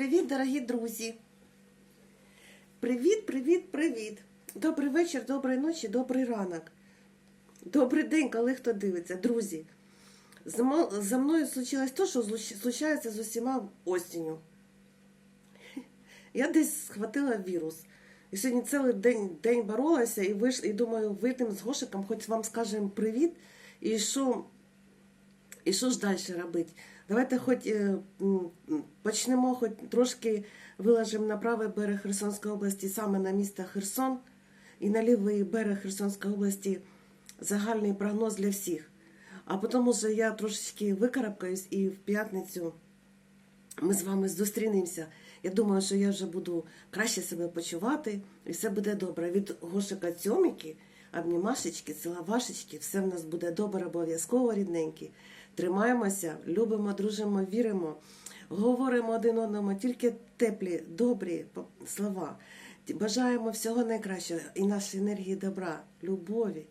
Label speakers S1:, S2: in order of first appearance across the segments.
S1: Привіт, дорогі друзі! Привіт, привіт, привіт! Добрий вечір, доброї ночі, добрий ранок. Добрий день, коли хто дивиться. Друзі, за мною случилось те, що случається з усіма осінню. Я десь схватила вірус. І сьогодні цілий день, день боролася і вийш, і думаю, вийдемо з Гошиком, хоч вам скажемо привіт. І що, і що ж далі робити? Давайте хоч м, почнемо, хоч трошки виложимо на правий берег Херсонської області, саме на місто Херсон, і на лівий берег Херсонської області загальний прогноз для всіх. А потім уже я трошечки викарабкаюсь і в п'ятницю ми з вами зустрінемося. Я думаю, що я вже буду краще себе почувати, і все буде добре. Від Гошика Цьоміки, обнімашечки, ціловашечки, все в нас буде добре, обов'язково рідненькі. Тримаємося, любимо, дружимо, віримо, говоримо один одному, тільки теплі, добрі слова. Бажаємо всього найкращого і нашої енергії добра, любові,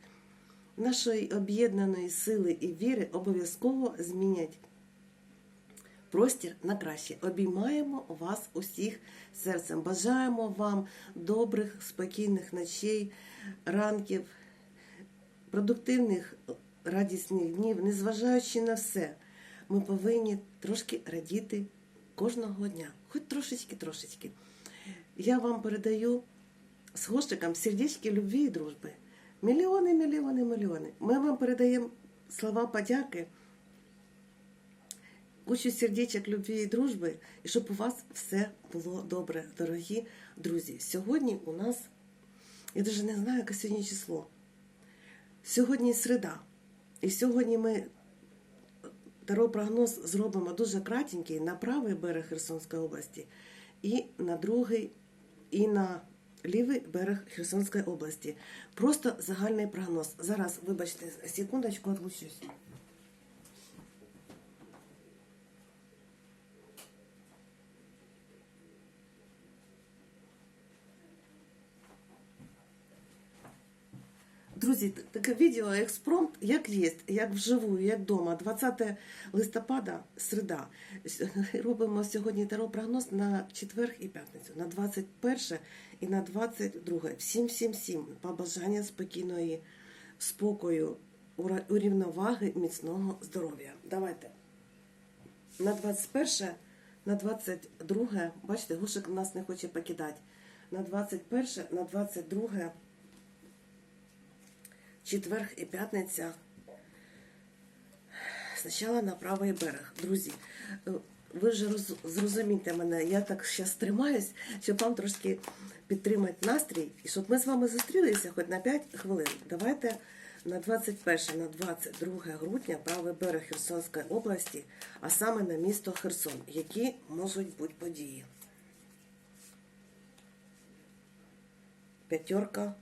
S1: нашої об'єднаної сили і віри обов'язково змінять простір на краще. Обіймаємо вас усіх серцем. Бажаємо вам добрих, спокійних ночей, ранків, продуктивних, радісних днів, незважаючи на все. Ми повинні трошки радіти кожного дня, хоч трошечки-трошечки. Я вам передаю з Гошиком сердечки любві і дружби. Мільйони, мільйони, мільйони. Ми вам передаємо слова подяки кучу сердечок, любві і дружби, і щоб у вас все було добре, дорогі друзі. Сьогодні у нас, я навіть не знаю, яке сьогодні число. Сьогодні середа. І сьогодні ми прогноз зробимо дуже кратенький на правий берег Херсонської області і на другий, і на лівий берег Херсонської області. Просто загальний прогноз. Зараз, вибачте, секундочку, отлучусь. Друзі, таке відео експромт, як є, як вживу, як вдома. 20 листопада, середа. Робимо сьогодні таро прогноз на четвер і п'ятницю, на 21 і на 22. Всім, всім, всім. Побажання спокійної, спокою, урівноваги, міцного здоров'я. Давайте. На 21, на 22, бачите, Гушик нас не хоче покидати. На 21, на 22 четверг і п'ятниця. Спочатку на правий берег. Друзі, е, ви ж роз- зрозумійте мене, я так зараз тримаюсь, щоб вам трошки підтримати настрій, і щоб ми з вами зустрілися хоч на 5 хвилин. Давайте на 21, на 22 грудня правий берег Херсонської області, а саме на місто Херсон. Які можуть бути події? П'ятерка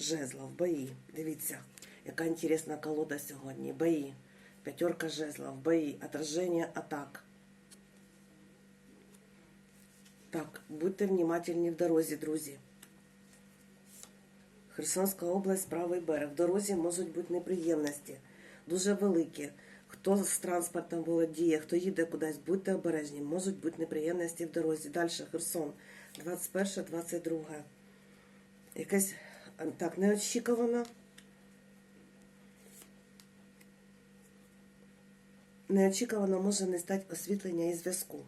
S1: жезлов, бої. Дивіться, яка інтересна колода сьогодні. Бої. П'ятерка жезлов, бої, отраження атак. Так, будьте внимательні в дорозі, друзі. Херсонська область, правий берег. В дорозі можуть бути неприємності, дуже великі. Хто з транспортом володіє, хто їде кудись, будьте обережні, можуть бути неприємності в дорозі. Далі Херсон, 21, 22. Якась а, так неочікувано. Неочікувано може не стати освітлення і зв'язку.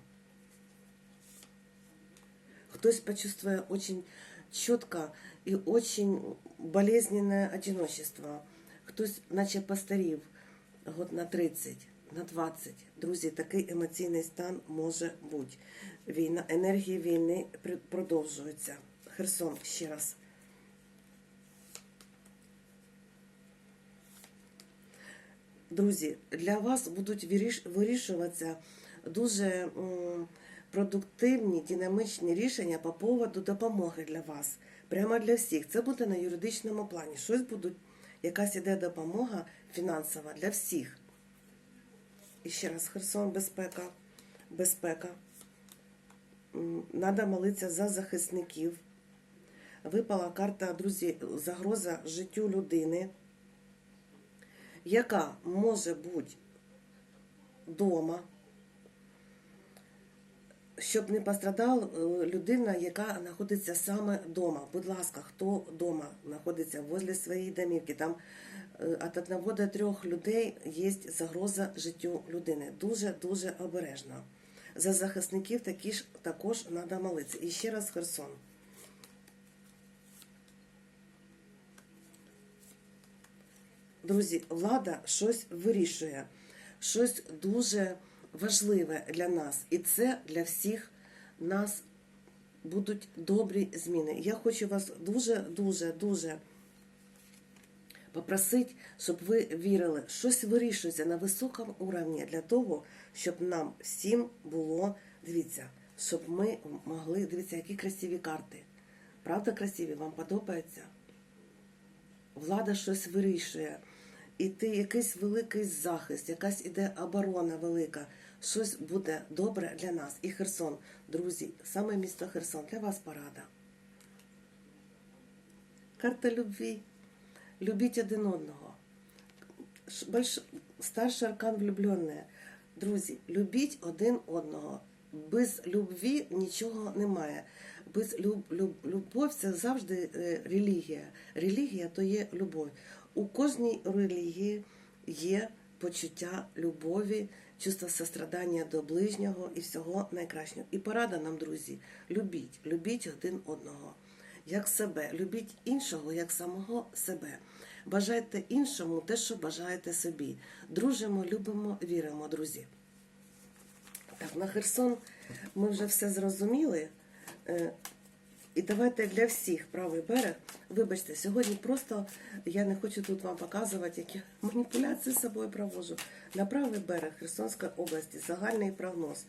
S1: Хтось почувствує очень чітко і очень болезненне одиночество. Хтось наче постарів год на 30, на 20. Друзі, такий емоційний стан може бути. Війна, енергії війни продовжуються. Херсон ще раз. Друзі, для вас будуть вирішуватися дуже продуктивні, динамічні рішення по поводу допомоги для вас. Прямо для всіх. Це буде на юридичному плані. Щось будуть, якась іде допомога фінансова для всіх. І ще раз, Херсон, безпека, безпека. Надо молитися за захисників. Випала карта, друзі, загроза життю людини яка може бути вдома. щоб не пострадала е, людина, яка знаходиться саме вдома. Будь ласка, хто вдома знаходиться возле своєї домівки, там е, від одного до трьох людей є загроза життю людини. Дуже дуже обережно. За захисників такі ж також треба молитися. І ще раз Херсон. Друзі, влада щось вирішує, щось дуже важливе для нас. І це для всіх нас будуть добрі зміни. Я хочу вас дуже, дуже, попросити, щоб ви вірили, щось вирішується на високому уровні для того, щоб нам всім було, дивіться, щоб ми могли, дивіться, які красиві карти. Правда, красиві? Вам подобається? влада щось вирішує, і ти якийсь великий захист, якась іде оборона велика, щось буде добре для нас. І Херсон, друзі, саме місто Херсон, для вас порада. Карта любві. Любіть один одного. Больш... Старший аркан влюбленне. Друзі, любіть один одного. Без любві нічого немає. Без люб... Люб... любов це завжди е, релігія. Релігія то є любов. У кожній релігії є почуття любові, чувство сострадання до ближнього і всього найкращого. І порада нам, друзі, любіть, любіть один одного як себе, любіть іншого як самого себе. Бажайте іншому те, що бажаєте собі. Дружимо, любимо, віримо, друзі. Так, на Херсон ми вже все зрозуміли. І давайте для всіх правий берег. Вибачте, сьогодні просто я не хочу тут вам показувати, які маніпуляції з собою проводжу. На правий берег Херсонської області загальний прогноз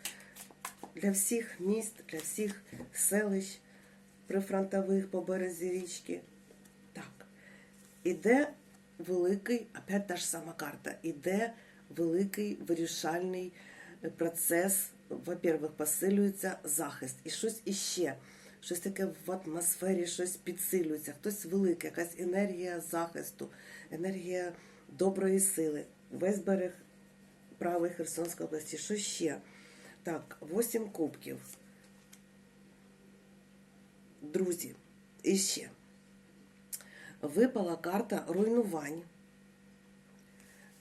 S1: для всіх міст, для всіх селищ прифронтових по березі річки. Так, іде великий, опять та ж сама карта, іде великий вирішальний процес. Во-первых, посилюється захист. І щось іще, щось таке в атмосфері, щось підсилюється, хтось великий, якась енергія захисту, енергія доброї сили. Весь берег правий Херсонської області. Що ще? Так, 8 кубків. Друзі, і ще випала карта руйнувань.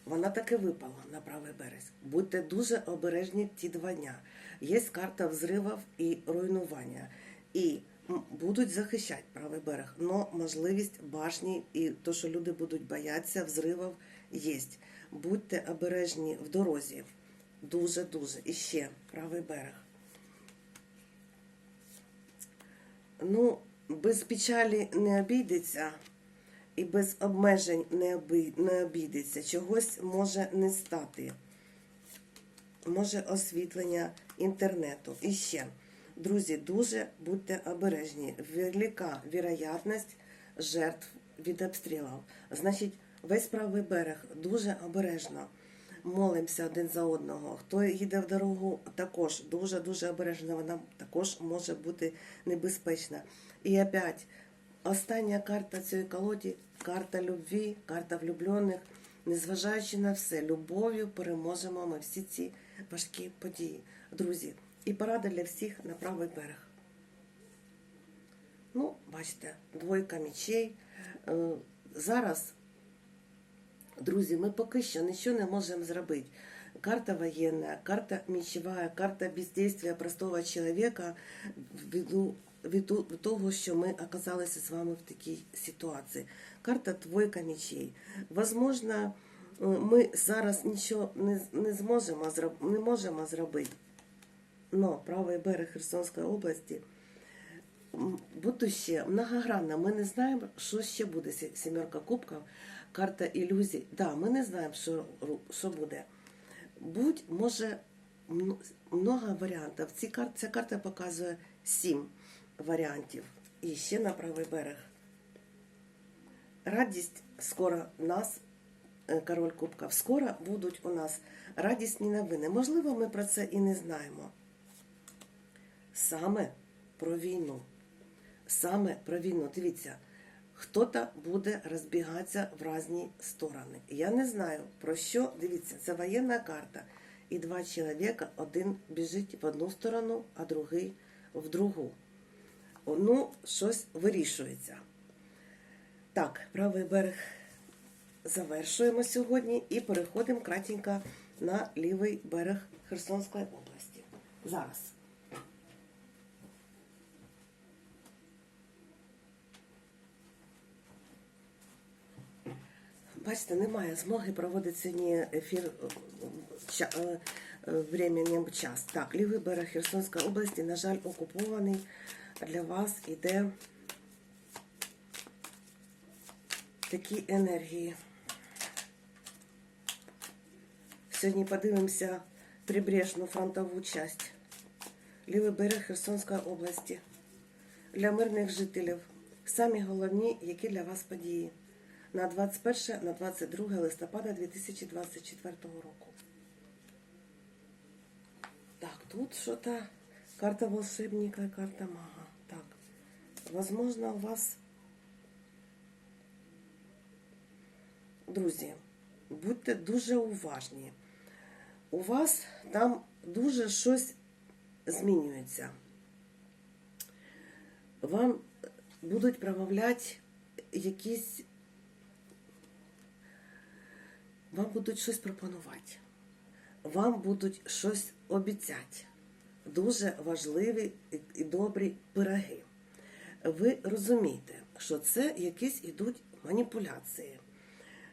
S1: Вона таки випала на правий берег. Будьте дуже обережні ті два дня. Є карта взривів і руйнування. І будуть захищати правий берег. Но можливість башні і то, що люди будуть боятися взривів, є. Будьте обережні в дорозі. Дуже-дуже. І ще правий берег. Ну, без печалі не обійдеться і без обмежень не обійдеться. Чогось може не стати. Може освітлення інтернету. І ще, друзі, дуже будьте обережні. Велика вірогятність жертв від обстрілів. Значить, весь правий берег дуже обережно. Молимося один за одного. Хто їде в дорогу, також дуже-дуже обережно. Вона також може бути небезпечна. І опять, остання карта цієї колоді карта любві, карта влюблених. Незважаючи на все, любов'ю переможемо ми всі ці важкі події. Друзі, і порада для всіх на правий берег. Ну, бачите, двойка мічей. Е, Зараз Друзі, ми поки що нічого не можемо зробити. Карта воєнна, карта мечева, карта бездействия простого чоловіка ввиду, ввиду того, що ми оказалися з вами в такій ситуації. Карта двойка мечей. Возможно, е, ми зараз нічого не, не зможемо не можемо зробити. Но правий берег Херсонської області будуще многогранно. Ми не знаємо, що ще буде Сі- сімерка кубків, карта ілюзій. Да, ми не знаємо, що, що буде. Будь може много варіантів. Ці кар... Ця карта показує сім варіантів. І ще на правий берег. Радість скоро нас, е, король кубків, скоро будуть у нас радісні новини. Можливо, ми про це і не знаємо. Саме про війну. Саме про війну. Дивіться, хто-то буде розбігатися в різні сторони. Я не знаю про що. Дивіться, це воєнна карта. і два чоловіка, один біжить в одну сторону, а другий в другу. Ну, щось вирішується. Так, правий берег завершуємо сьогодні і переходимо кратенько на лівий берег Херсонської області. Зараз. Бачите, немає змоги проводити сьогодні ефір е, ча- е, е, временем час. Так, лівий берег Херсонської області, на жаль, окупований. Для вас іде такі енергії. Сьогодні подивимося прибережну фронтову часть. Лівий берег Херсонської області. Для мирних жителів. Самі головні, які для вас події. На 21 на 22 листопада 2024 року. Так, тут що-то карта волшебника, карта мага. Так, возможно, у вас Друзі, будьте дуже уважні. У вас там дуже щось змінюється. Вам будуть промовляти якісь. Вам будуть щось пропонувати. Вам будуть щось обіцяти. Дуже важливі і добрі пироги. Ви розумієте, що це якісь ідуть маніпуляції.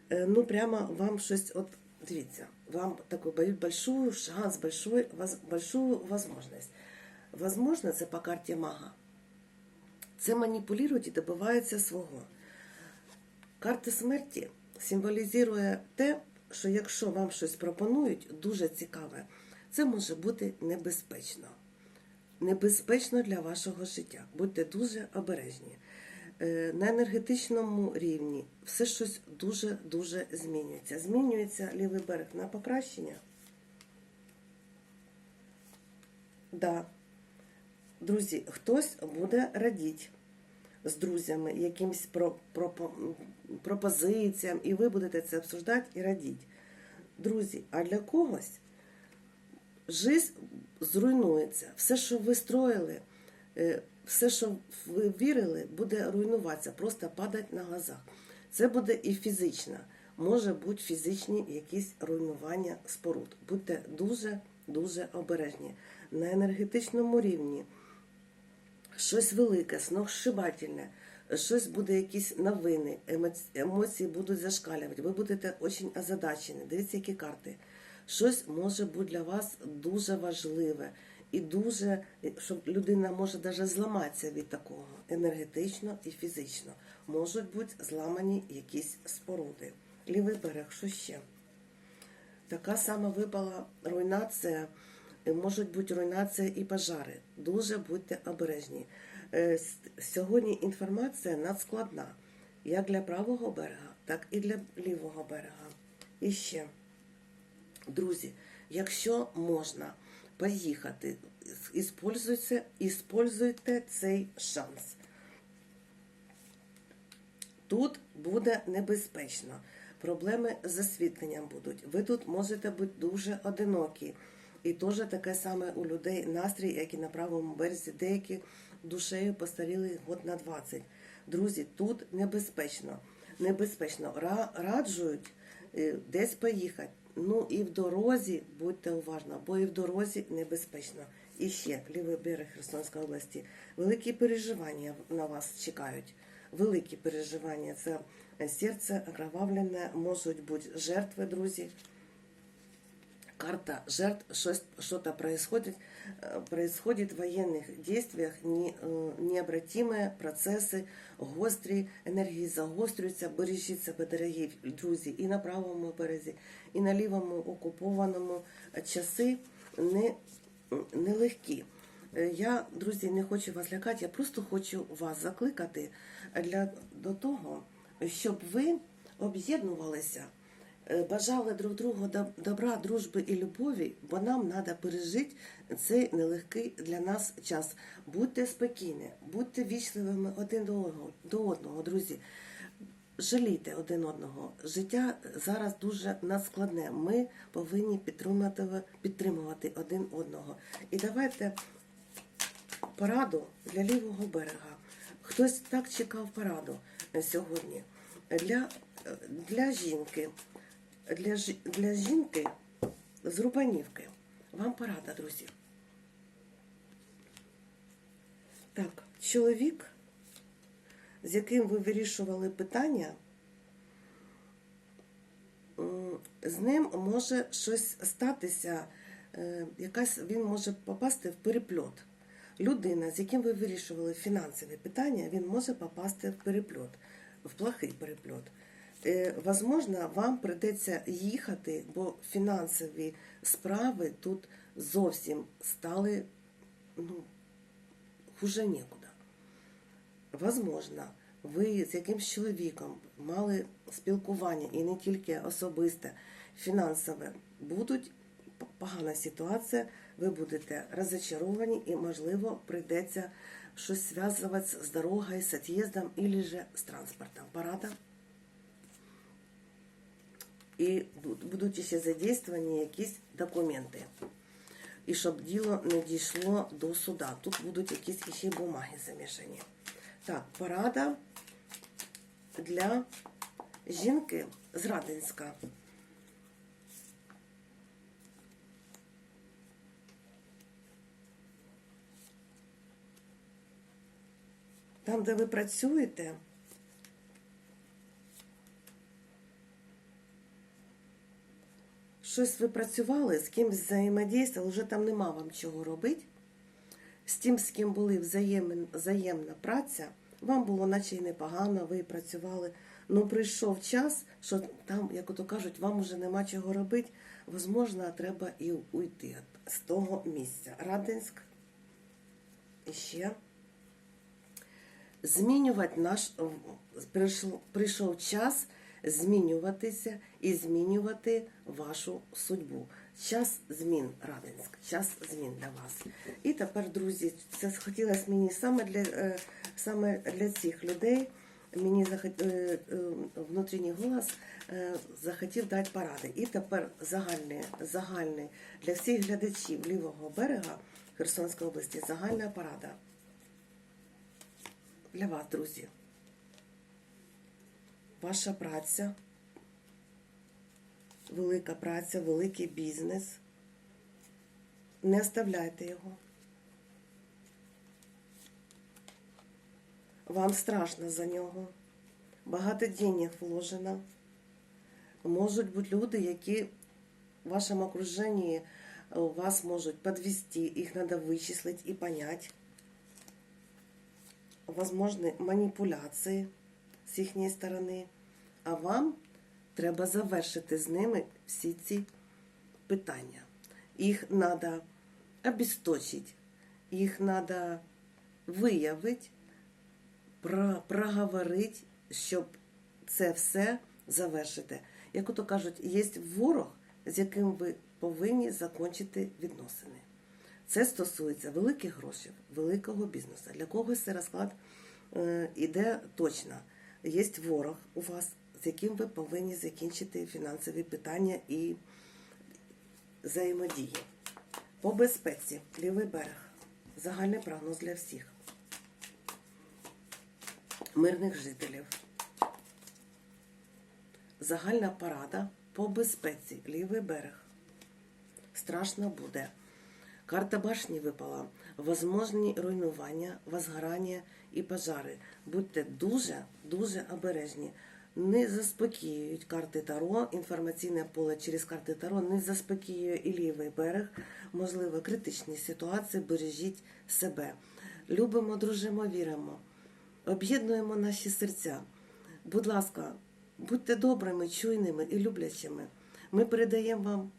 S1: Е, ну прямо вам щось, от дивіться, вам таку большую шанс, большой, воз- большую возможность. Возможно, це по карті мага. Це маніпулюють і добиваються свого. Карта смерті символізує те, що якщо вам щось пропонують, дуже цікаве, це може бути небезпечно. Небезпечно для вашого життя. Будьте дуже обережні. Е, На енергетичному рівні все щось дуже-дуже змінюється. Змінюється лівий берег на покращення. Да. Друзі, хтось буде радіти з друзями якимсь про, про, пропозиціям, і ви будете це обсуждати і радіти. Друзі, а для когось жизнь зруйнується. Все, що ви строїли, е, все, що ви вірили, буде руйнуватися, просто падати на глазах. Це буде і фізично. Може бути фізичні якісь руйнування споруд. Будьте дуже дуже обережні. На енергетичному рівні щось велике, сногсшибательне, щось буде, якісь новини, емоції будуть зашкалювати. Ви будете дуже озадачені. Дивіться, які карти. Щось може бути для вас дуже важливе і дуже, щоб людина може навіть зламатися від такого енергетично і фізично. Можуть бути зламані якісь споруди. Лівий берег, що ще? Така сама випала руйнація, можуть бути руйнація і пожари. Дуже будьте обережні. Е, Сьогодні інформація надскладна, як для правого берега, так і для лівого берега. І ще, друзі, якщо можна поїхати, іспользуйте, іспользуйте цей шанс. Тут буде небезпечно. Проблеми з освітленням будуть. Ви тут можете бути дуже одинокі. І теж таке саме у людей настрій, як і на правому березі, деякі душею постаріли год на 20. Друзі, тут небезпечно. Небезпечно. Ра- Раджують е, десь поїхати. Ну і в дорозі будьте уважні, бо і в дорозі небезпечно. І ще лівий берег Херсонської області. Великі переживання на вас чекають. Великі переживання. Це серце окровавлене, можуть бути жертви, друзі Карта жертв, щось, что-то происходит, э, происходит в военных действиях, не, э, необратимые процеси, гострі, енергії загострюються, бережіть себе, дорогі друзі, і на правому березі, і на лівому окупованому часи не, нелегкі. Е, Я, друзі, не хочу вас лякати, я просто хочу вас закликати для, до того, щоб ви об'єднувалися, е, бажали друг другу добра, дружби і любові, бо нам треба пережити цей нелегкий для нас час. Будьте спокійні, будьте вічливими один до одного, друзі. жалійте один одного. Життя зараз дуже надскладне. Ми повинні підтримувати, підтримувати один одного. І давайте пораду для лівого берега. Хтось так чекав пораду е, сьогодні. Для, е, для жінки, для, для жінки з Рубанівки. Вам порада, друзі. Так, чоловік, з яким ви вирішували питання, з ним може щось статися, е, якась він може попасти в перепльот. Людина, з яким ви вирішували фінансові питання, він може попасти в перепльот, в плохий перепльот. Е, Возможно, вам прийдеться їхати, бо фінансові справи тут зовсім стали ну, хуже нікуди. Возможно, ви з якимсь чоловіком мали спілкування і не тільки особисте, фінансове. Будуть погана ситуація, ви будете розочаровані і, можливо, прийдеться щось зв'язувати з дорогою, з от'їздом або же з транспортом. Порада? І будуть ще задействовані якісь документи. І щоб діло не дійшло до суда. Тут будуть якісь ще бумаги замішані. Так, порада для жінки з Радинська. Там, де ви працюєте, щось ви працювали, з кимось взаємодійствували, вже там нема вам чого робити. З тим, з ким були взаємн, взаємна праця, вам було наче й непогано, ви працювали. Ну прийшов час, що там, як ото кажуть, вам уже нема чого робити. Возможно, треба і уйти з того місця. Радинськ. І ще. Змінювати наш прийшов час змінюватися і змінювати вашу судьбу. Час змін, Радинськ, час змін для вас. І тепер, друзі, це хотілося мені саме для, е, саме для цих людей. Мені е, е, внутрішній голос захотів дати поради. І тепер загальний, загальний для всіх глядачів лівого берега Херсонської області загальна порада для вас, друзі. Ваша праця, велика праця, великий бізнес. Не оставляйте його. Вам страшно за нього. Багато денег вложено. Можуть бути люди, які в вашому окруженні е, вас можуть підвести, їх треба вичислити і понять возможні маніпуляції з їхньої сторони, а вам треба завершити з ними всі ці питання. Їх треба обісточити, їх треба виявити, проговорити, щоб це все завершити. Як ото кажуть, є ворог, з яким ви повинні закінчити відносини. Це стосується великих грошей, великого бізнесу. Для когось цей розклад е, іде точно. Є ворог у вас, з яким ви повинні закінчити фінансові питання і взаємодії. По безпеці, лівий берег. Загальний прогноз для всіх. Мирних жителів. Загальна порада по безпеці, лівий берег. Страшно буде. Карта башні випала. Возможні руйнування, возгорання і пожари. Будьте дуже, дуже обережні. Не заспокіюють карти Таро, інформаційне поле через карти Таро не заспокоює і лівий берег. Можливо, критичні ситуації, бережіть себе. Любимо, дружимо, віримо. Об'єднуємо наші серця. Будь ласка, будьте добрими, чуйними і люблячими. Ми передаємо вам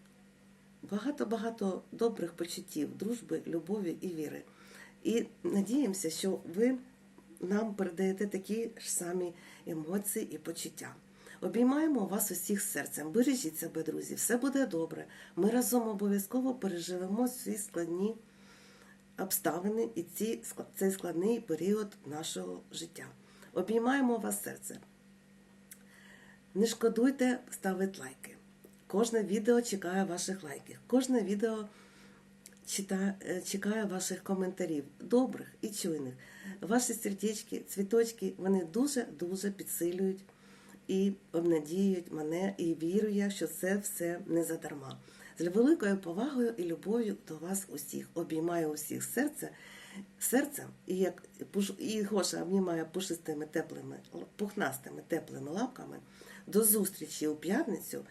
S1: багато-багато добрих почуттів, дружби, любові і віри. І надіємося, що ви нам передаєте такі ж самі емоції і почуття. Обіймаємо вас усіх серцем. Бережіть себе, друзі, все буде добре. Ми разом обов'язково переживемо ці складні обставини і ці, цей складний період нашого життя. Обіймаємо вас серце. Не шкодуйте ставити лайки. Кожне відео чекає ваших лайків. Кожне відео е, чекає ваших коментарів, добрих і чуйних. Ваші сердечки, цвіточки, вони дуже-дуже підсилюють і обнадіюють мене, і вірю я, що це все не задарма. З великою повагою і любов'ю до вас усіх. Обіймаю усіх серце, серцем, і як і Гоша обнімає пушистими теплими, пухнастими теплими лапками. До зустрічі у п'ятницю.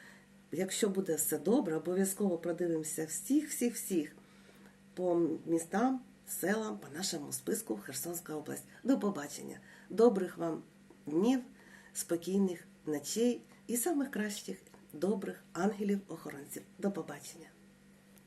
S1: Якщо буде все добре, обов'язково продивимося всіх, всіх, всіх по містам, селам, по нашому списку Херсонська область. До побачення. Добрих вам днів, спокійних ночей і самих кращих добрих ангелів-охоронців. До побачення.